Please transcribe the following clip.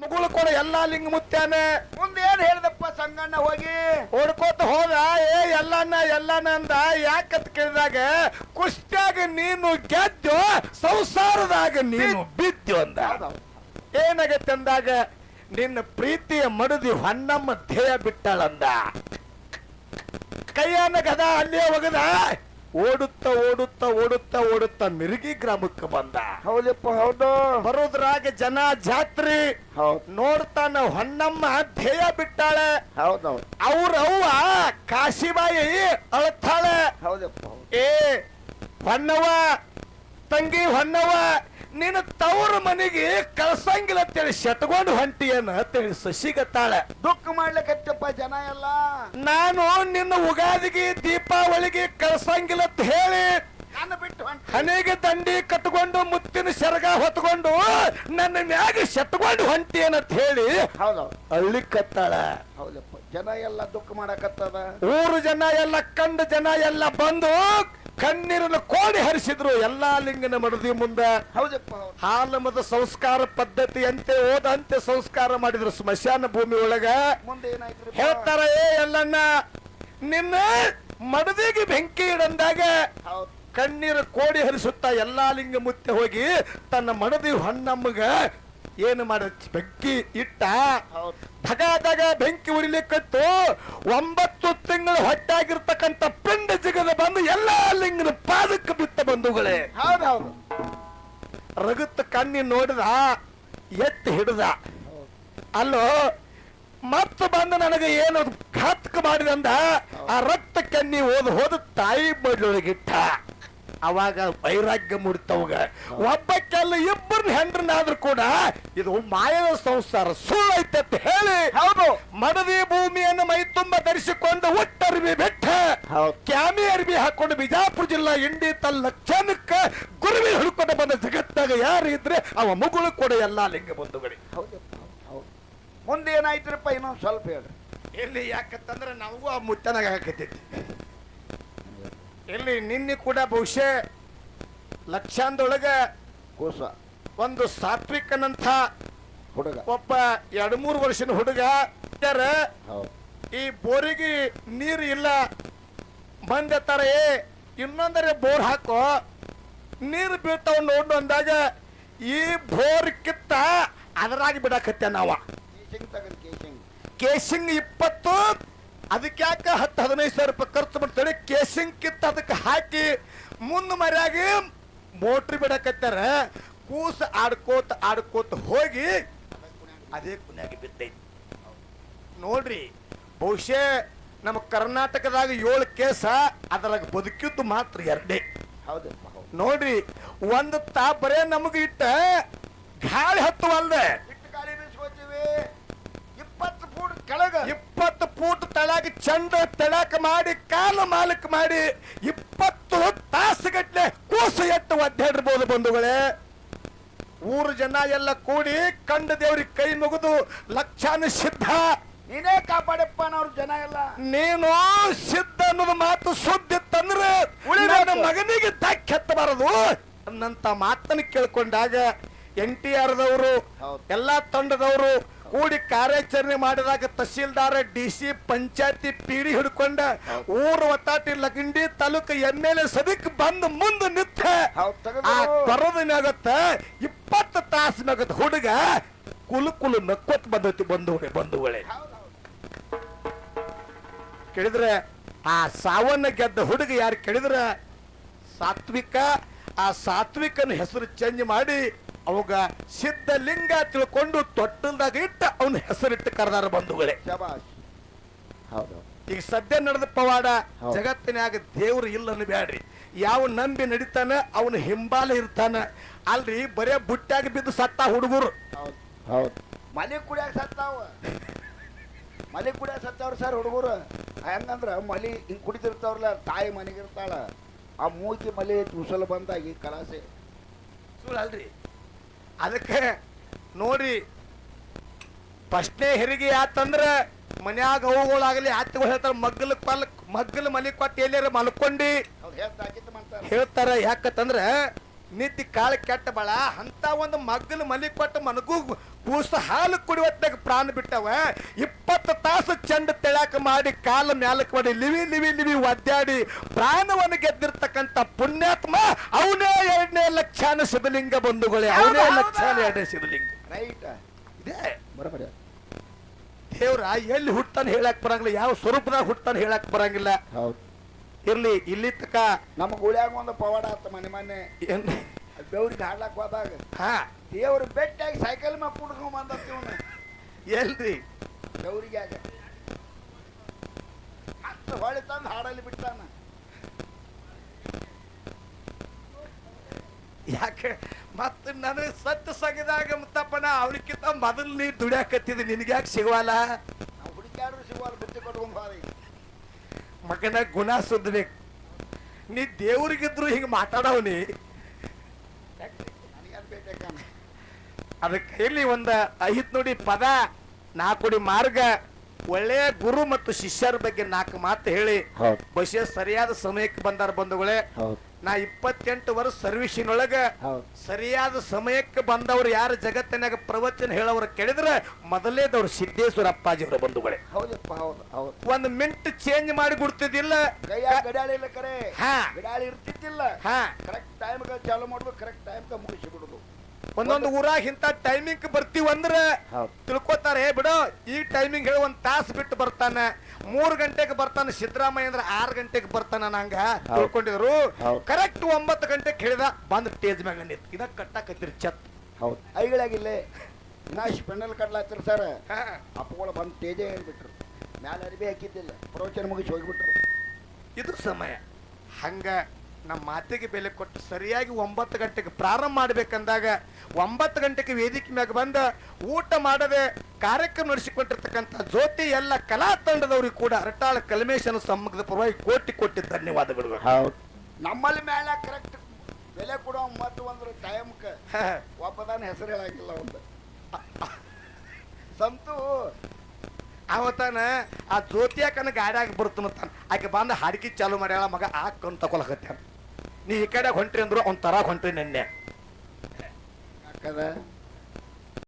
ಮುಗುಳು ಕೂಡ ಎಲ್ಲಾ ಲಿಂಗ ಮುತ್ಯಾನೆ. ಮುಂದೆ ಏನ್ ಹೇಳ್ದಪ್ಪ ಸಂಗಣ್ಣ ಹೋಗಿ? ಓಡ್ಕೋತ ಹೋದ ಏ ಎಲ್ಲಾನ ಎಲ್ಲಾನ ಅಂದ. ಯಾಕಂತ ಕೇಳಿದಾಗ ಕುಸ್ತ್ಯಾಗ ನೀನು ಗೆದ್ದು ಸಂಸಾರದಾಗ ನೀನು ಬಿದ್ದು. ಅಂದ. ಏನಾಗತ್ತೆ ಅಂದಾಗ ನಿನ್ನ ಪ್ರೀತಿಯ ಮಡದಿ ಹೊನ್ನಮ್ಮ ಧ್ಯೇಯ ಬಿಟ್ಟಳಂದ. ಕೈಯನ್ನ ಗದ ಅಲ್ಲೇ ಒಗದ. ಓಡುತ್ತ ಓಡುತ್ತಾ ಓಡುತ್ತಾ ಓಡುತ್ತ ಮಿರುಗಿ ಗ್ರಾಮಕ್ಕೆ ಬಂದ. ಹೌದಪ್ಪ ಹೌದು. ಬರೋದ್ರಾಗ ಜನ ಜಾತ್ರಿ. ಹೌದ್. ನೋಡ್ತಾನ ಹೊನ್ನಮ್ಮ ಧ್ಯೇಯ ಬಿಟ್ಟಾಳೆ. ಹೌದೌದು. ಅವ್ರ ಅವ್ವ ಕಾಶಿಬಾಯಿ ಅಳತಾಳೆ. ಹೌದಪ್ಪ ಏ ಹೊನ್ನವ ತಂಗಿ ಹೊನ್ನವ ನಿನ್ನ ತವರ ಮನೆಗೆ ಕಳ್ಸಂಗಿಲ್ಲ ಅಂತೇಳಿ ಶಟ್ಕೊಂಡು ಹೊಂಟಿಯನ್ನ ಅಂತೇಳಿ ಸಸಿಗತ್ತಾಳೆ. ದುಃಖ ಮಾಡ್ಲಿಕ್ಕತ್ತಪ್ಪ ಜನ ಎಲ್ಲ. ನಾನು ನಿನ್ನ ಉಗಾದಿಗೆ ದೀಪಾವಳಿಗೆ ಕಳ್ಸಂಗಿಲ್ಲ ಅಂತ ಹೇಳಿ ನನ್ನ ಬಿಟ್ಟು ಹೊಂಟ. ಹನೆಗೆ ದಂಡಿ ಕಟ್ಕೊಂಡು ಮುತ್ತಿನ ಸೆರಗ ಹೊತ್ಕೊಂಡು ನನ್ನ ಮ್ಯಾಗ ಶಟ್ಕೊಂಡು ಅಂತ ಹೇಳಿ ಹೌದು. ಹಳ್ಳಿ ಕತ್ತಾಳ. ಹೌದಪ್ಪ. ಜನ ಎಲ್ಲ ದುಃಖ ಮಾಡಕತ್ತದ. ಊರು ಜನ ಎಲ್ಲ ಕಂಡ ಜನ ಎಲ್ಲ ಬಂದು ಕಣ್ಣೀರನ್ನು ಕೋಡಿ ಹರಿಸಿದ್ರು. ಎಲ್ಲಾ ಲಿಂಗನ ಮಡದಿ ಮುಂದೆ ಹೌದಪ್ಪ ಹೌದು. ಹಾಲಮದ ಸಂಸ್ಕಾರ ಪದ್ಧತಿಯಂತೆ ಓದಂತೆ ಸಂಸ್ಕಾರ ಮಾಡಿದ್ರು ಸ್ಮಶಾನ ಭೂಮಿ ಒಳಗ. ಮುಂದೆ ಹೇಳ್ತಾರ ಏ ಎಲ್ಲಣ್ಣ ನಿನ್ನ ಮಡದಿಗೆ ಬೆಂಕಿ ಇಡಂದಾಗ ಕಣ್ಣೀರ ಕೋಡಿ ಹರಿಸುತ್ತಾ ಎಲ್ಲಾ ಲಿಂಗ ಮುತ್ತೆ ಹೋಗಿ ತನ್ನ ಮಡದಿ ಹೊನ್ನಮ್ಮಗ ಏನು ಮಾಡ ಬೆಂಕಿ ಇಟ್ಟ. ಧಗ ಬೆಂಕಿ ಉರಿಲಿಕ್ಕತ್ತು ಒಂಬತ್ತು ತಿಂಗಳು ಹೊಟ್ಟಾಗಿರ್ತಕ್ಕಂಥ ಪಿಂಡ ಜಿಗದ ಬಂದು ಎಲ್ಲಾ ಲಿಂಗನ ಪಾದಕ್ಕೆ ಬಿತ್ತ ಬಂಧುಗಳೇ ಹೌದೌದು. ಹೌದು ರಗತ್ ಕಣ್ಣಿ ನೋಡಿದ ಎತ್ತಿ ಹಿಡಿದ. ಅಲ್ಲೋ ಮತ್ತೆ ಬಂದು ನನಗೆ ಏನು ಘಾತಕ ಮಾಡಿದಂದ ಆ ರಕ್ತ ಕಣ್ಣಿ ಓದ್ ಹೋದ ತಾಯಿ ಬಡ್ಲೊಳಗಿಟ್ಟ ಅವಾಗ ವೈರಾಗ್ಯ ಮೂಡ್ತವಾಗ. ಒಬ್ಬಕ್ಕೆಲ್ಲ ಇಬ್ಬರು ಹೆಂಡ್ರನಾದ್ರೂ ಕೂಡ ಇದು ಮಾಯದ ಸಂಸಾರ ಸುಳ್ಳೈತೆ ಅಂತ ಹೇಳಿ ಹೌದು. ಮಡದಿ ಭೂಮಿಯನ್ನು ಮೈ ತುಂಬ ಧರಿಸಿಕೊಂಡು ಒಟ್ಟರ್ಬಿ ಬೆಟ್ಟ. ಕ್ಯಾಮಿ ಅರ್ಬಿ ಹಾಕೊಂಡು ಬಿಜಾಪುರ ಜಿಲ್ಲಾ ಇಂಡಿ ತಲ್ಲ ಲಕ್ಷಣಕ್ಕ ಗುರುವಿ ಹುಡುಕೊಂಡು ಬಂದ ಜಗತ್ತಾಗ ಯಾರು ಇದ್ರೆ ಅವ ಮುಗುಳು ಕೂಡ ಎಲ್ಲಾ ಲಿಂಗ ಬಂಧುಗಳಿ. ಹೌದು ಮುಂದೆ ಏನಾಯ್ತಿರಪ್ಪ ಇನ್ನೊಂದು ಸ್ವಲ್ಪ ಹೇಳ್ರಿ. ಎಲ್ಲಿ ಯಾಕಂತಂದ್ರೆ ನಮಗೂ ಆ ಮುಚ್ಚನಾಗ ಹಾಕತೈತಿ ಇಲ್ಲಿ ನಿನ್ನೆ ಕೂಡ ಬಹುಶಃ ಲಕ್ಷಾಂದೊಳಗ ಕೂಸ. ಒಂದು ಸಾತ್ವಿಕನಂಥ ಹುಡುಗ. ಒಬ್ಬ ಎರಡು ಮೂರು ವರ್ಷದ ಹುಡುಗ ಇದ್ದಾರ. ಹೌದು. ಈ ಬೋರಿಗೆ ನೀರು ಇಲ್ಲ. ಬಂದ ಏ ಇನ್ನೊಂದರೆ ಬೋರ್ ಹಾಕೋ. ನೀರು ಬೀಳ್ತಾವ ನೋಡು ಅಂದಾಗ ಈ ಬೋರ್ ಕಿತ್ತ ಅದರಾಗಿ ಬಿಡಾಕತ್ತೆ ನಾವ. ಕೇಸಿಂಗ್ ತಗನ್ ಕೇಸಿಂಗ್ ಕೇಸಿಂಗ್ ಇಪ್ಪತ್ತು ಅದಕ್ಕೆ ಯಾಕೆ ಹತ್ತು ಹದಿನೈದು ಸಾವಿರ ರೂಪಾಯಿ ಖರ್ಚು ಮಾಡ್ತಾರೆ? ಕೇಸಿಂಗ್ ಕಿತ್ತ ಅದಕ್ಕೆ ಹಾಕಿ ಮುಂದೆ ಮರ್ಯಾಗಿ ಮೋಟ್ರಿ ಬಿಡಕತ್ತಾರ. ಕೂಸ ಆಡ್ಕೋತ ಆಡ್ಕೋತ ಹೋಗಿ ಅದೇ ಕುನ್ಯಾಗಿ ಬಿದ್ದೈತಿ. ನೋಡ್ರಿ ಬಹುಶಃ ನಮ್ಮ ಕರ್ನಾಟಕದಾಗ ಏಳು ಕೇಸ ಅದ್ರಾಗ ಬದುಕಿದ್ದು ಮಾತ್ರ ಎರಡೇ. ಹೌದು. ನೋಡ್ರಿ ಒಂದು ತಾ ಬರೇ ನಮಗೆ ಇಟ್ಟ ಗಾಳಿ ಹತ್ತುವಲ್ದೆ ಇಟ್ಟು ಗಾಳಿ ಬೀಸ್ಕೋತೀವಿ ಇಪ್ಪತ್ತು ಫೂಟ್ ಕೆಳಗ ಇಪ್ಪತ್ತು ಫೂಟ್ ತಳಗ ಚಂದ ತಳಕ ಮಾಡಿ ಕಾಲು ಮಾಲಕ್ ಮಾಡಿ ಇಪ್ಪತ್ತು ತಾಸುಗಟ್ಟಲೆ ಕೂಸು ಎಟ್ಟು ಒದ್ದಾಡಿರ್ಬೋದು ಬಂಧುಗಳೇ. ಊರು ಜನ ಎಲ್ಲ ಕೂಡಿ ಕಂಡ ದೇವ್ರಿಗೆ ಕೈ ಮುಗಿದು ಲಕ್ಷಾನು ಸಿದ್ಧ ನೀನೇ ಕಾಪಾಡಪ್ಪ ಅವ್ರ ಜನ ಎಲ್ಲ. ನೀನು ಸಿದ್ಧ ಅನ್ನೋದು ಮಾತು ಸುದ್ದಿ ತಂದ್ರೆ. ನನ್ನ ಮಗನಿಗೆ ದಾಕ್ ಎತ್ತಬಾರದು. ಅನ್ನಂತ ಮಾತನ್ನು ಕೇಳ್ಕೊಂಡಾಗ ಎನ್ ಟಿ ಆರ್ ದವರು ಎಲ್ಲಾ ತಂಡದವರು ಕೂಡಿ ಕಾರ್ಯಾಚರಣೆ ಮಾಡಿದಾಗ ತಹಸೀಲ್ದಾರ ಡಿ ಸಿ ಪಂಚಾಯತಿ ಪೀಡಿ ಹಿಡ್ಕೊಂಡ ಊರು ಒತ್ತಾಟಿ ಲಗಿಂಡಿ taluk M L A Sadiq ಬಂದು ಮುಂದೆ ನಿಂತ. ಕೊರದಿನಾಗತ್ತ ಇಪ್ಪತ್ತು ತಾಸಿನಾಗತ್ತ ಹುಡುಗ ಕುಲು ಕುಲು ನಕ್ಕೊತ್ ಬಂದೈತಿ ಬಂಧುಗಳೇ ಬಂಧುಗಳೇ ಕೇಳಿದ್ರೆ ಆ ಸಾವನ್ನ ಗೆದ್ದ ಹುಡುಗ ಯಾರು ಕೇಳಿದ್ರ ಸಾತ್ವಿಕ ಆ ಸಾತ್ವಿಕನ ಹೆಸರು ಚೇಂಜ್ ಮಾಡಿ ಅವಾಗ ಸಿದ್ಧಲಿಂಗ ತಿಳ್ಕೊಂಡು ತೊಟ್ಟಲ್ದಾಗ ಇಟ್ಟ ಅವನ ಹೆಸರಿಟ್ಟು ಕರೆದಾರ ಬಂಧುಗಳೇ. ಹೌದು. ಈಗ ಸದ್ಯ ನಡೆದ ಪವಾಡ. ಜಗತ್ತಿನಾಗ ದೇವ್ರು ಇಲ್ಲ ಬ್ಯಾಡ್ರಿ. ಯಾವ ನಂಬಿ ನಡಿತಾನ ಅವನ ಹಿಂಬಾಲ ಇರ್ತಾನ. ಅಲ್ರಿ ಬರೇ ಬುಟ್ಟಾಗಿ ಬಿದ್ದು ಸತ್ತ ಹುಡುಗರು. ಹೌದು. ಹೌದು. ಮಲಿ ಕುಡಿಯಾಕ ಸತ್ತಾವ. ಮಲಿ ಕುಡಿಯಾಕ ಸತ್ತವ್ರ ಸರ್ ಹುಡುಗರು. ಹೆಂಗಂದ್ರ ಮಲಿ ಹಿಂಗ್ ಕುಡಿತಿರ್ತಾವ್ರಲ್ಲ ತಾಯಿ ಮನೆಗಿರ್ತಾಳ. ಆ ಮೂತಿ ಮಲಿ ತುಸಲು ಬಂದಾಗಿ ಕಲಾಸೆ. ಸುಳ್ಳು ಅಲ್ರಿ. ಅದಕ್ಕೆ ನೋಡಿ ಫಸ್ಟ್ನೇ ಹೆರಿಗೆ ಆತಂದ್ರ ಮನ್ಯಾಗ ಅವುಗಳಾಗಲಿ ಆತ್ಗಳು ಹೇಳ್ತಾರೆ ಮಗ್ಗಲ್ ಪಲ್ ಮಗ್ಗಲ್ ಮಲಿ ಕೊಟ್ಟು ಎಲ್ಲಾರ ಮಲ್ಕೊಂಡಿ ಮಾಡ್ತಾರೆ. ಹೇಳ್ತಾರ ಯಾಕತ್ತಂದ್ರ ನಿತ್ತಿ ಕಾಳು ಕೆಟ್ಟ ಬಾಳ ಅಂತ ಒಂದು ಮಗ್ಗಲು ಮಲಿ ಕೊಟ್ಟು ಮನಗೂ ಕೂಸ ಹಾಲು ಕುಡಿಯೋತ್ತಾಗ ಪ್ರಾಣ ಬಿಟ್ಟವ. ಇಪ್ಪತ್ತು ತಾಸು ಚಂಡ ತೆಳಕ ಮಾಡಿ ಕಾಲ ಮ್ಯಾಲ ಮಾಡಿ ಲಿವಿ ಲಿವಿ ಲಿವಿ ಒದ್ದಾಡಿ ಪ್ರಾಣವನ್ನು ಗೆದ್ದಿರ್ತಕ್ಕಂಥ ಪುಣ್ಯಾತ್ಮ ಅವನೇ ಎರಡನೇ ಲಕ್ಷಾನ ಶಿವಲಿಂಗ ಬಂಧುಗಳೇ ಅವನೇ. ಲಕ್ಷಾನ ಎರಡನೇ ಶಿವಲಿಂಗ. ರೈಟ್. ಇದೇ ಬರೋಬರಿ ದೇವ್ರ ಎಲ್ಲಿ ಹುಟ್ಟನ್ ಹೇಳಕ್ ಬರಂಗಿಲ್ಲ ಯಾವ ಸ್ವರೂಪದಾಗ ಹುಟ್ಟನ್ ಹೇಳಕ್ ಬರಂಗಿಲ್ಲ. ಹೌದು. ಇರ್ಲಿ ಇಲ್ಲಿ ತಕ ನಮ್ಮ ಗುಳ್ಯಾಗ ಒಂದು ಪವಾಡ ಆತ ಮನೆ ಮನೆ. ಏನ್? ಬೆವ್ರಿಗೆ ಹಾಡ್ಲಾಕ್ ಹೋದಾಗ ಹಾ. ದೇವ್ರ ಬೆಟ್ಟಾಗಿ ಸೈಕಲ್ ಮ್ಯಾಗ ಕುಡ್ಕೊಂಡ್ ಬಂದತ್ ಇವನು. ಎಲ್ರಿ? ಬೆವ್ರಿಗ್ಯಾಗ ಮತ್ತೆ ಹೊಳಿ ತಂದು ಹಾಡಲ್ಲಿ ಬಿಡ್ತಾನ ಯಾಕೆ? ಮತ್ತೆ ನನಗೆ ಸತ್ತು ಸಗಿದಾಗ ಮುತ್ತಪ್ಪನ ಅವ್ರಿಗಿಂತ ಮೊದಲು ನೀ ದುಡಿಯಾಕತ್ತಿದ್ ನಿನಗೆ ಯಾಕೆ ಸಿಗವಲ್ಲ ನಾವು ಹುಡುಕ್ಯಾರು ಸಿಗುವಲ್ಲ ಬುತ್ತಿ ಕಟ್ಕೊಂಡ್ ಹೋದ ಮಗನ ಗುಣ ಸುದ್ದಬೇಕು ನೀ ದೇವ್ರಿಗಿದ್ರು ಹಿಂಗೆ ಮಾತಾಡವನಿ. ಅದಕ್ಕೆ ಇಲ್ಲಿ ಒಂದು ಐತ್ ನೋಡಿ ಪದ ನಾಲ್ಕುಡಿ ಮಾರ್ಗ ಒಳ್ಳೆಯ ಗುರು ಮತ್ತು ಶಿಷ್ಯರ ಬಗ್ಗೆ ನಾಲ್ಕು ಮಾತು ಹೇಳಿ. ಬಹುಶಃ ಸರಿಯಾದ ಸಮಯಕ್ಕೆ ಬಂದಾರ ಬಂಧುಗಳೇ. ನಾ ಇಪ್ಪತ್ತೆಂಟು ವರ್ಷ ಸರ್ವಿಸಿನೊಳಗ ಸರಿಯಾದ ಸಮಯಕ್ಕೆ ಬಂದವರು ಯಾರು ಜಗತ್ತಿನಾಗ ಪ್ರವಚನ ಹೇಳೋರು ಕೇಳಿದ್ರೆ ಮೊದಲೇದವ್ರು ಸಿದ್ದೇಶ್ವರ ಅಪ್ಪಾಜಿಯವರ ಬಂಧುಗಳೇ. ಹೌದಪ್ಪ ಹೌದು ಹೌದು. ಒಂದು ಮಿಂಟ್ ಚೇಂಜ್ ಮಾಡಿ ಬಿಡ್ತಿದ್ದಿಲ್ಲ ಇಲ್ಲ ಕರೆ. ಹಾ. ಗಡಾಳಿ ಇರ್ತಿದ್ದಿಲ್ಲ. ಹಾ. ಕರೆಕ್ಟ್ ಟೈಮ್ಗೆ ಚಾಲು ಮಾಡುದು ಕರೆಕ್ಟ್ ಟೈಮ್ ಮುಗಿಸಿ ಬಿಡುದು ಒಂದೊಂದು ಊರಾಗ ಇಂತ ಟೈಮಿಂಗ್ ಬರ್ತೀವಂದ್ರ ಹೌದು. ತಿಳ್ಕೊತಾರೆ. "ಏ ಬಿಡು ಈ ಟೈಮಿಂಗ್ ಹೇಳಿ ಒಂದ್ ತಾಸ್ ಬಿಟ್ಟು ಬರ್ತಾನೆ. ಮೂರ್ ಗಂಟೆಗೆ ಬರ್ತಾನೆ ಸಿದ್ದರಾಮಯ್ಯ ಅಂದ್ರೆ ಆರ್ ಗಂಟೆಗೆ ಬರ್ತಾನ ನಂಗ. ತಿಳ್ಕೊಂಡಿದ್ರು. ಹೌದು. ಕರೆಕ್ಟ್ ಒಂಬತ್ತು ಗಂಟೆಗೆ ಹೇಳಿದ ಬಂದ್ ಸ್ಟೇಜ್ ಮ್ಯಾಗ ನಿಂತ. ಇದ ಕಟ್ಟಾಕತ್ತಿರಿ ಚತ್ ಹೌದು. ಐಗಳಾಗಿಲ್ಲೇ ನಾ ಸ್ಪೆಂಡಲ್ ಕಡ್ಲಾತಿರ್ ಸರ್. ಹಾ. ಅಪ್ಪಗಳು ಬಂದು ಸ್ಟೇಜೇ ಹೇಳ್ಬಿಟ್ರು. ಮ್ಯಾಲೆ ಅರಿವಿ ಹಾಕಿದ್ದಿಲ್ಲ. ಪ್ರವಚನ ಮುಗಿಸಿ ಹೋಗ್ಬಿಟ್ರು. ಇದು ಸಮಯ. ಹಂಗ ನಮ್ಮ ಮಾತಿಗೆ ಬೆಲೆ ಕೊಟ್ಟು ಸರಿಯಾಗಿ ಒಂಬತ್ತು ಗಂಟೆಗೆ ಪ್ರಾರಂಭ ಮಾಡಬೇಕಂದಾಗ ಒಂಬತ್ತು ಗಂಟೆಗೆ ವೇದಿಕೆ ಮ್ಯಾಗ ಬಂದ ಊಟ ಮಾಡದೆ ಕಾರ್ಯಕ್ರಮ ನಡೆಸಿಕೊಂಡಿರ್ತಕ್ಕಂಥ ಜ್ಯೋತಿ ಎಲ್ಲ ಕಲಾ ತಂಡದವ್ರಿಗೆ ಕೂಡ ಅರಟಾಳ ಕಲ್ಮೇಶನ ಸಮ್ಮುಖದ ಪರವಾಗಿ ಕೋಟಿ ಕೋಟಿ ಧನ್ಯವಾದಗಳು. ಹೌದು. ನಮ್ಮಲ್ಲಿ ಮೇಲೆ ಕರೆಕ್ಟ್ ಬೆಲೆ ಕೊಡೋ ಮತ್ತು ಒಂದು ಟೈಮ್ಗೆ. ಒಬ್ಬದಾನ ಹೆಸರು ಹೇಳಾಗಿಲ್ಲ ಒಂದು. ಸಂತು ಅವತ್ತಾನ ಆ ಜ್ಯೋತಿಯಾಕನ ಗಾಡ್ಯಾಗ ಬರ್ತಾನ ಆಕೆ ಬಂದು ಹಾಡಿಕೆ ಚಾಲು ಮಾಡ್ಯಾಳ ಮಗ ಹಾಕೊಂಡು ತಗೊಳಕತ್ಯಾನ. ನೀ ಈ ಕಡೆ ಹೊಂಟ್ರಿ ಅಂದ್ರು ಅವ್ನ ತರ ಹೊಂಟ್ರಿ ನಿನ್ನೆ.